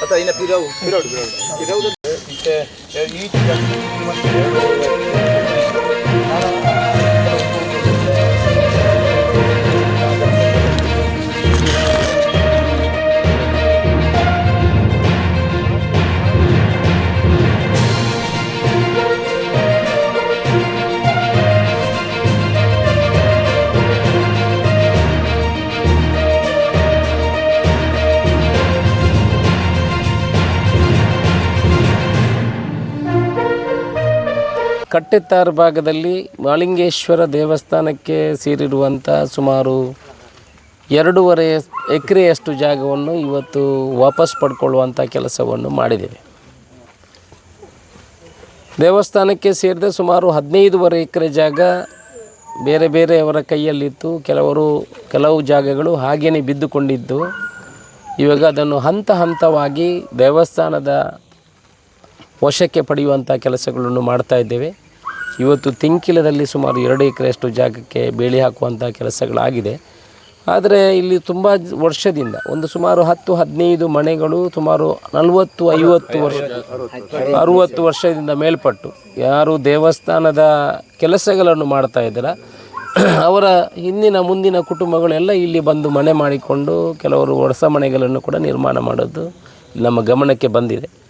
ಅಥವಾ ಇನ್ನ ಪಿರವು ಪಿರೌಡು ಪಿರೌಡು ಕಟ್ಟೆತ್ತಾರು ಭಾಗದಲ್ಲಿ ಮಾಳಿಂಗೇಶ್ವರ ದೇವಸ್ಥಾನಕ್ಕೆ ಸೇರಿರುವಂಥ ಸುಮಾರು ಎರಡೂವರೆ ಎಕರೆಯಷ್ಟು ಜಾಗವನ್ನು ಇವತ್ತು ವಾಪಸ್ ಪಡ್ಕೊಳ್ಳುವಂಥ ಕೆಲಸವನ್ನು ಮಾಡಿದ್ದೇವೆ. ದೇವಸ್ಥಾನಕ್ಕೆ ಸೇರಿದ ಸುಮಾರು ಹದಿನೈದುವರೆ ಎಕರೆ ಜಾಗ ಬೇರೆ ಬೇರೆಯವರ ಕೈಯಲ್ಲಿತ್ತು. ಕೆಲವರು ಕೆಲವು ಜಾಗಗಳು ಹಾಗೇನೆ ಬಿದ್ದುಕೊಂಡಿದ್ದು. ಇವಾಗ ಅದನ್ನು ಹಂತ ಹಂತವಾಗಿ ದೇವಸ್ಥಾನದ ವಶಕ್ಕೆ ಪಡೆಯುವಂಥ ಕೆಲಸಗಳನ್ನು ಮಾಡ್ತಾ ಇದ್ದೇವೆ. ಇವತ್ತು ತಿಂಕಿಲದಲ್ಲಿ ಸುಮಾರು ಎರಡು ಎಕರೆಯಷ್ಟು ಜಾಗಕ್ಕೆ ಬೇಲಿ ಹಾಕುವಂಥ ಕೆಲಸಗಳಾಗಿದೆ. ಆದರೆ ಇಲ್ಲಿ ತುಂಬ ವರ್ಷದಿಂದ ಒಂದು ಸುಮಾರು ಹತ್ತು, ಹದಿನೈದು ಮನೆಗಳು ಸುಮಾರು ನಲವತ್ತು, ಐವತ್ತು ವರ್ಷ, ಅರುವತ್ತು ವರ್ಷದಿಂದ ಮೇಲ್ಪಟ್ಟು ಯಾರು ದೇವಸ್ಥಾನದ ಕೆಲಸಗಳನ್ನು ಮಾಡ್ತಾ ಇದ್ದಾರ. ಅವರ ಹಿಂದಿನ, ಮುಂದಿನ ಕುಟುಂಬಗಳೆಲ್ಲ ಇಲ್ಲಿ ಬಂದು ಮನೆ ಮಾಡಿಕೊಂಡು ಕೆಲವರು ಹೊಸ ಮನೆಗಳನ್ನು ಕೂಡ ನಿರ್ಮಾಣ ಮಾಡೋದು ನಮ್ಮ ಗಮನಕ್ಕೆ ಬಂದಿದೆ.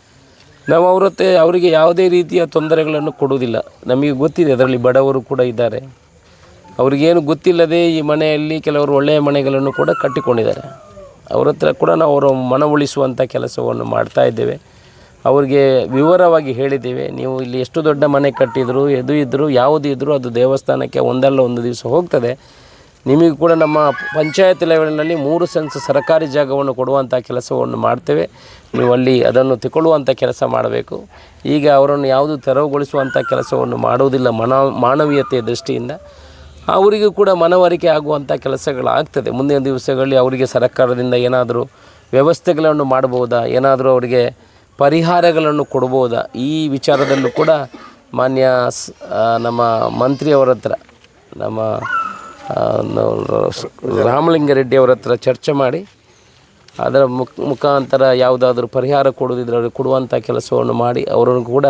ನಾವು ಅವ್ರ ಅವರಿಗೆ ಯಾವುದೇ ರೀತಿಯ ತೊಂದರೆಗಳನ್ನು ಕೊಡುವುದಿಲ್ಲ. ನಮಗೆ ಗೊತ್ತಿದೆ, ಅದರಲ್ಲಿ ಬಡವರು ಕೂಡ ಇದ್ದಾರೆ. ಅವರಿಗೇನು ಗೊತ್ತಿಲ್ಲದೆ ಈ ಮನೆಯಲ್ಲಿ ಕೆಲವರು ಒಳ್ಳೆಯ ಮನೆಗಳನ್ನು ಕೂಡ ಕಟ್ಟಿಕೊಂಡಿದ್ದಾರೆ. ಅವ್ರ ಹತ್ರ ಕೂಡ ನಾವು ಅವರ ಉಳಿಸುವಂಥ ಕೆಲಸವನ್ನು ಮಾಡ್ತಾ ಇದ್ದೇವೆ. ಅವರಿಗೆ ವಿವರವಾಗಿ ಹೇಳಿದ್ದೇವೆ, ನೀವು ಇಲ್ಲಿ ಎಷ್ಟು ದೊಡ್ಡ ಮನೆ ಕಟ್ಟಿದ್ರು, ಎದು ಇದ್ದರೂ ಯಾವುದು ಇದ್ದರೂ ಅದು ದೇವಸ್ಥಾನಕ್ಕೆ ಒಂದಲ್ಲ ಒಂದು ದಿವಸ ಹೋಗ್ತದೆ. ನಿಮಗೆ ಕೂಡ ನಮ್ಮ ಪಂಚಾಯತ್ ಲೆವೆಲ್ನಲ್ಲಿ ಮೂರು ಸೆನ್ಸ್ ಸರ್ಕಾರಿ ಜಾಗವನ್ನು ಕೊಡುವಂಥ ಕೆಲಸವನ್ನು ಮಾಡ್ತೇವೆ. ನೀವು ಅಲ್ಲಿ ಅದನ್ನು ತಗೊಳ್ಳುವಂಥ ಕೆಲಸ ಮಾಡಬೇಕು. ಈಗ ಅವರನ್ನು ಯಾವುದು ತೆರವುಗೊಳಿಸುವಂಥ ಕೆಲಸವನ್ನು ಮಾಡುವುದಿಲ್ಲ ಮನ ಮಾನವೀಯತೆಯ ದೃಷ್ಟಿಯಿಂದ. ಅವರಿಗೂ ಕೂಡ ಮನವರಿಕೆ ಆಗುವಂಥ ಕೆಲಸಗಳಾಗ್ತದೆ. ಮುಂದಿನ ದಿವಸಗಳಲ್ಲಿ ಅವರಿಗೆ ಸರ್ಕಾರದಿಂದ ಏನಾದರೂ ವ್ಯವಸ್ಥೆಗಳನ್ನು ಮಾಡಬಹುದಾ? ಏನಾದರೂ ಅವರಿಗೆ ಪರಿಹಾರಗಳನ್ನು ಕೊಡ್ಬೋದಾ ಈ ವಿಚಾರದಲ್ಲೂ ಕೂಡ ಮಾನ್ಯ ನಮ್ಮ ಮಂತ್ರಿಯವರ ನಮ್ಮ ರಾಮಲಿಂಗಾರೆಡ್ಡಿ ಅವರ ಹತ್ರ ಚರ್ಚೆ ಮಾಡಿ ಅದರ ಮುಖ ಮುಖಾಂತರ ಯಾವುದಾದ್ರೂ ಪರಿಹಾರ ಕೊಡೋದಿದ್ರೆ ಅವ್ರಿಗೆ ಕೊಡುವಂಥ ಕೆಲಸವನ್ನು ಮಾಡಿ ಅವರನ್ನು ಕೂಡ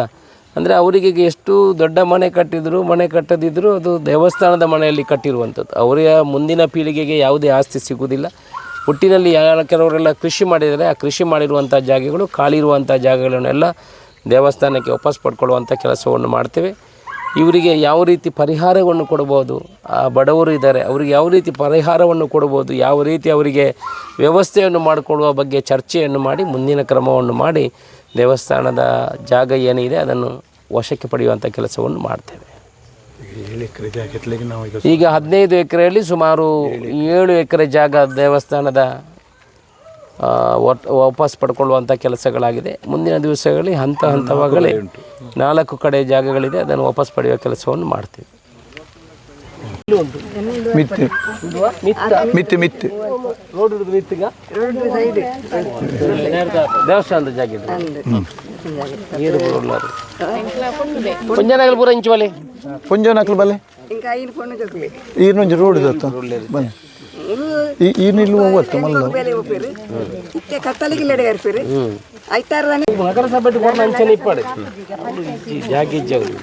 ಅಂದರೆ ಅವರಿಗೆ ಎಷ್ಟು ದೊಡ್ಡ ಮನೆ ಕಟ್ಟಿದ್ರು ಮನೆ ಕಟ್ಟದಿದ್ದರೂ ಅದು ದೇವಸ್ಥಾನದ ಮನೆಯಲ್ಲಿ ಕಟ್ಟಿರುವಂಥದ್ದು. ಅವರ ಮುಂದಿನ ಪೀಳಿಗೆಗೆ ಯಾವುದೇ ಆಸ್ತಿ ಸಿಗುವುದಿಲ್ಲ. ಹುಟ್ಟಿನಲ್ಲಿ ಯಾರ ಕೆಲವರೆಲ್ಲ ಕೃಷಿ ಮಾಡಿದರೆ ಆ ಕೃಷಿ ಮಾಡಿರುವಂಥ ಜಾಗಗಳು ಖಾಲಿ ಇರುವಂಥ ಜಾಗಗಳನ್ನೆಲ್ಲ ದೇವಸ್ಥಾನಕ್ಕೆ ವಾಪಸ್ ಪಡ್ಕೊಳ್ಳುವಂಥ ಕೆಲಸವನ್ನು ಮಾಡ್ತೇವೆ. ಇವರಿಗೆ ಯಾವ ರೀತಿ ಪರಿಹಾರವನ್ನು ಕೊಡ್ಬೋದು? ಆ ಬಡವರು ಇದ್ದಾರೆ ಅವರಿಗೆ ಯಾವ ರೀತಿ ಪರಿಹಾರವನ್ನು ಕೊಡ್ಬೋದು? ಯಾವ ರೀತಿ ಅವರಿಗೆ ವ್ಯವಸ್ಥೆಯನ್ನು ಮಾಡಿಕೊಡುವ ಬಗ್ಗೆ ಚರ್ಚೆಯನ್ನು ಮಾಡಿ ಮುಂದಿನ ಕ್ರಮವನ್ನು ಮಾಡಿ ದೇವಸ್ಥಾನದ ಜಾಗ ಏನಿದೆ ಅದನ್ನು ವಶಕ್ಕೆ ಪಡೆಯುವಂಥ ಕೆಲಸವನ್ನು ಮಾಡ್ತೇವೆ. ಈಗ ಹದಿನೈದು ಎಕರೆಯಲ್ಲಿ ಸುಮಾರು ಏಳು ಎಕರೆ ಜಾಗ ದೇವಸ್ಥಾನದ ವಾಪಸ್ ಪಡ್ಕೊಳ್ಳುವಂಥ ಕೆಲಸಗಳಾಗಿದೆ. ಮುಂದಿನ ದಿವಸಗಳಲ್ಲಿ ಹಂತ ಹಂತವಾಗಲೇ ನಾಲ್ಕು ಕಡೆ ಜಾಗಗಳಿದೆ ಅದನ್ನು ವಾಪಸ್ ಪಡೆಯುವ ಕೆಲಸವನ್ನು ಮಾಡ್ತೀವಿ. ಮಿತ್ತು. ಮಿತ್ತು? ಮಿತ್ತು ದೇವಸ್ಥಾನದ ಜಾಗ ಪುಂಜನಗಲ್ ಪೂರ ಇಂಚು ಬಲೆ. ಪುಂಜನಕ್ಲು ಬಲೆ? ರೋಡ್ ಬನ್ನಿ. ಈ ಈ ನಿಲ್ಲು ಹೋಗುತ್ತೆ ಮಲ್ಲ ಬೇಲೆ ಹೋಗ್ಬೇರು ಇತ್ತೆ ಕತ್ತಲಿಗೆ ಇಲ್ಲಡೆ ಇರ್ಪೇರು ಐತಾರದಾನೆ ನಗರಸಭೆ ಕೂಡ ಅಂಚನೆ ಇಪ್ಪಾಡೆ ಜಾಗ ಇಜ್ಜವ್ರು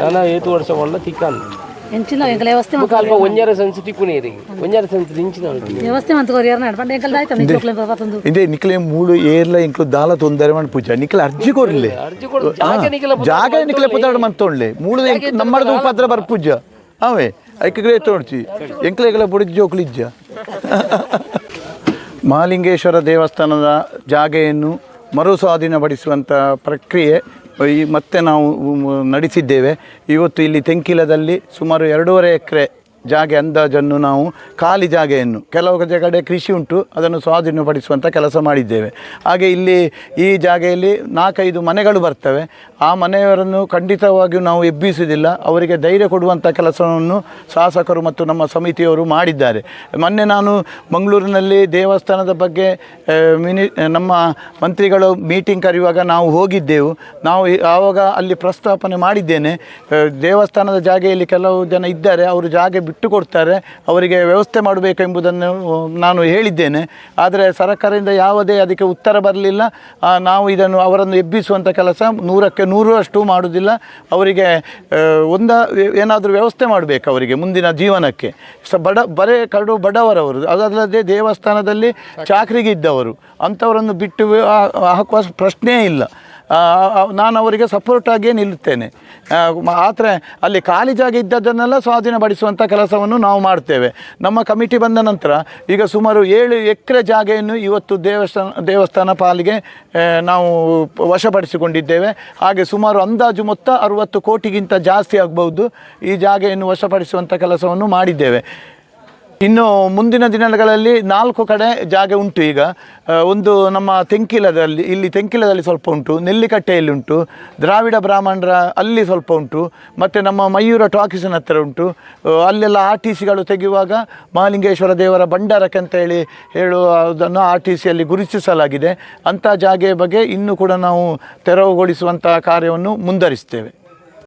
ನಾನು ಏತು ವರ್ಷ ಒಳ್ಳ ತಿಕ್ಕಂದು ಹೆಂಚಿನ ಎಂಕಲ್ ವ್ಯವಸ್ಥೆ ಮುಖ ಅಲ್ಪ ಒಂಜರ ಸಂಸ್ಥೆ ತಿಕ್ಕುನೇರಿ ಒಂಜರ ಸಂಸ್ಥೆ ಇಂಚಿನ ವ್ಯವಸ್ಥೆ ಮಂತ್ಕೋರಿ ಯಾರು ನಡ್ಪಂಡು ಎಂಕಲ್ ಆಯ್ತು ನಿಜ ಬರ್ತಂದು ಇದೇ ನಿಕ್ಲೆ ಮೂಡು ಏರ್ಲ ಇಂಕ್ಲು ದಾಲ ತೊಂದರೆ ಮಾಡಿ ಪೂಜಾ ನಿಕ್ಲೆ ಅರ್ಜಿ ಕೊಡ್ಲಿ ಅರ್ಜಿ ಕೊಡು ಜಾಗ ನಿಖಿಲ ಜಾಗ ನಿಕ್ಲೆ ಪುತ್ತಾಡ ಮಂತೊಳ್ಳೆ ಮೂಡು ನಮ್ಮದು ಉಪದ್ರ ಬರ್ ಪೂಜ ಅವೇ ಐಕ್ರೆ ತೋಡ್ಚಿ ಎಂಕ್ಲೆಗಳ ಬುಡಿಜ್ ಜೋಕ್ಲಿಜ್ಜ ಮಹಾಲಿಂಗೇಶ್ವರ ದೇವಸ್ಥಾನದ ಜಾಗೆಯನ್ನು ಮರು ಸ್ವಾಧೀನಪಡಿಸುವಂಥ ಪ್ರಕ್ರಿಯೆ ಈ ಮತ್ತೆ ನಾವು ನಡೆಸಿದ್ದೇವೆ. ಇವತ್ತು ಇಲ್ಲಿ ತೆಂಕಿಲದಲ್ಲಿ ಸುಮಾರು ಎರಡೂವರೆ ಎಕರೆ ಜಾಗೆ ಅಂದಾಜನ್ನು ನಾವು ಖಾಲಿ ಜಾಗೆಯನ್ನು ಕೆಲವು ಕಡೆ ಕೃಷಿ ಉಂಟು, ಅದನ್ನು ಸ್ವಾಧೀನಪಡಿಸುವಂಥ ಕೆಲಸ ಮಾಡಿದ್ದೇವೆ. ಹಾಗೆ ಇಲ್ಲಿ ಈ ಜಾಗೆಯಲ್ಲಿ ನಾಲ್ಕೈದು ಮನೆಗಳು ಬರ್ತವೆ. ಆ ಮನೆಯವರನ್ನು ಖಂಡಿತವಾಗಿಯೂ ನಾವು ಎಬ್ಬಿಸುವುದಿಲ್ಲ. ಅವರಿಗೆ ಧೈರ್ಯ ಕೊಡುವಂಥ ಕೆಲಸವನ್ನು ಶಾಸಕರು ಮತ್ತು ನಮ್ಮ ಸಮಿತಿಯವರು ಮಾಡಿದ್ದಾರೆ. ಮೊನ್ನೆ ನಾನು ಮಂಗಳೂರಿನಲ್ಲಿ ದೇವಸ್ಥಾನದ ಬಗ್ಗೆ ಮಿನಿ, ನಮ್ಮ ಮಂತ್ರಿಗಳು ಮೀಟಿಂಗ್ ಕರೆಯುವಾಗ ನಾವು ಹೋಗಿದ್ದೆವು. ನಾವು ಆವಾಗ ಅಲ್ಲಿ ಪ್ರಸ್ತಾಪನೆ ಮಾಡಿದ್ದೇನೆ. ದೇವಸ್ಥಾನದ ಜಾಗೆಯಲ್ಲಿ ಕೆಲವು ಜನ ಇದ್ದಾರೆ. ಅವರು ಜಾಗೆ ಬಿಟ್ಟು ಕೊಡ್ತಾರೆ ಅವರಿಗೆ ವ್ಯವಸ್ಥೆ ಮಾಡಬೇಕೆಂಬುದನ್ನು ನಾನು ಹೇಳಿದ್ದೇನೆ. ಆದರೆ ಸರ್ಕಾರದಿಂದ ಯಾವುದೇ ಅದಕ್ಕೆ ಉತ್ತರ ಬರಲಿಲ್ಲ. ನಾವು ಇದನ್ನು ಅವರನ್ನು ಎಬ್ಬಿಸುವಂಥ ಕೆಲಸ ನೂರಕ್ಕೆ ನೂರರಷ್ಟು ಮಾಡುವುದಿಲ್ಲ ಅವರಿಗೆ ಒಂದ ಏನಾದರೂ ವ್ಯವಸ್ಥೆ ಮಾಡಬೇಕು ಅವರಿಗೆ ಮುಂದಿನ ಜೀವನಕ್ಕೆ. ಸ ಬಡ ಬರೇ ಕಡು ಬಡವರವರು ಅದಲ್ಲದೆ ದೇವಸ್ಥಾನದಲ್ಲಿ ಚಾಕ್ರಿಗಿದ್ದವರು ಇದ್ದವರು ಅಂಥವರನ್ನು ಬಿಟ್ಟು ಹಾಕುವ ಪ್ರಶ್ನೆಯೇ ಇಲ್ಲ. ನಾನು ಅವರಿಗೆ ಸಪೋರ್ಟಾಗಿಯೇ ನಿಲ್ಲುತ್ತೇನೆ. ಆದರೆ ಅಲ್ಲಿ ಖಾಲಿ ಜಾಗ ಇದ್ದದ್ದನ್ನೆಲ್ಲ ಸ್ವಾಧೀನಪಡಿಸುವಂಥ ಕೆಲಸವನ್ನು ನಾವು ಮಾಡ್ತೇವೆ. ನಮ್ಮ ಕಮಿಟಿ ಬಂದ ನಂತರ ಈಗ ಸುಮಾರು ಏಳು ಎಕರೆ ಜಾಗೆಯನ್ನು ಇವತ್ತು ದೇವಸ್ಥಾನ ದೇವಸ್ಥಾನ ಪಾಲಿಗೆ ನಾವು ವಶಪಡಿಸಿಕೊಂಡಿದ್ದೇವೆ. ಹಾಗೆ ಸುಮಾರು ಅಂದಾಜು ಮೊತ್ತ ಅರುವತ್ತು ಕೋಟಿಗಿಂತ ಜಾಸ್ತಿ ಆಗ್ಬೋದು ಈ ಜಾಗೆಯನ್ನು ವಶಪಡಿಸುವಂಥ ಕೆಲಸವನ್ನು ಮಾಡಿದ್ದೇವೆ. ಇನ್ನು ಮುಂದಿನ ದಿನಗಳಲ್ಲಿ ನಾಲ್ಕು ಕಡೆ ಜಾಗ ಉಂಟು ಈಗ. ಒಂದು ನಮ್ಮ ತೆಂಕಿಲದಲ್ಲಿ, ಇಲ್ಲಿ ತೆಂಕಿಲದಲ್ಲಿ ಸ್ವಲ್ಪ ಉಂಟು, ನೆಲ್ಲಿಕಟ್ಟೆಯಲ್ಲಿ ಉಂಟು, ದ್ರಾವಿಡ ಬ್ರಾಹ್ಮಣರ ಅಲ್ಲಿ ಸ್ವಲ್ಪ ಉಂಟು, ಮತ್ತು ನಮ್ಮ ಮಯೂರ ಟಾಕೀಸಿನ ಹತ್ತಿರ ಉಂಟು. ಅಲ್ಲೆಲ್ಲ ಆರ್ ಟಿ ಸಿಗಳು ತೆಗೆಯುವಾಗ ಮಹಾಲಿಂಗೇಶ್ವರ ದೇವರ ಭಂಡಾರಕ್ಕೆ ಅಂತ ಹೇಳಿ ಹೇಳುವುದನ್ನು ಆರ್ ಟಿ ಸಿಯಲ್ಲಿ ಗುರುತಿಸಲಾಗಿದೆ. ಅಂಥ ಜಾಗೆಯ ಬಗ್ಗೆ ಇನ್ನೂ ಕೂಡ ನಾವು ತೆರವುಗೊಳಿಸುವಂಥ ಕಾರ್ಯವನ್ನು ಮುಂದುವರಿಸ್ತೇವೆ.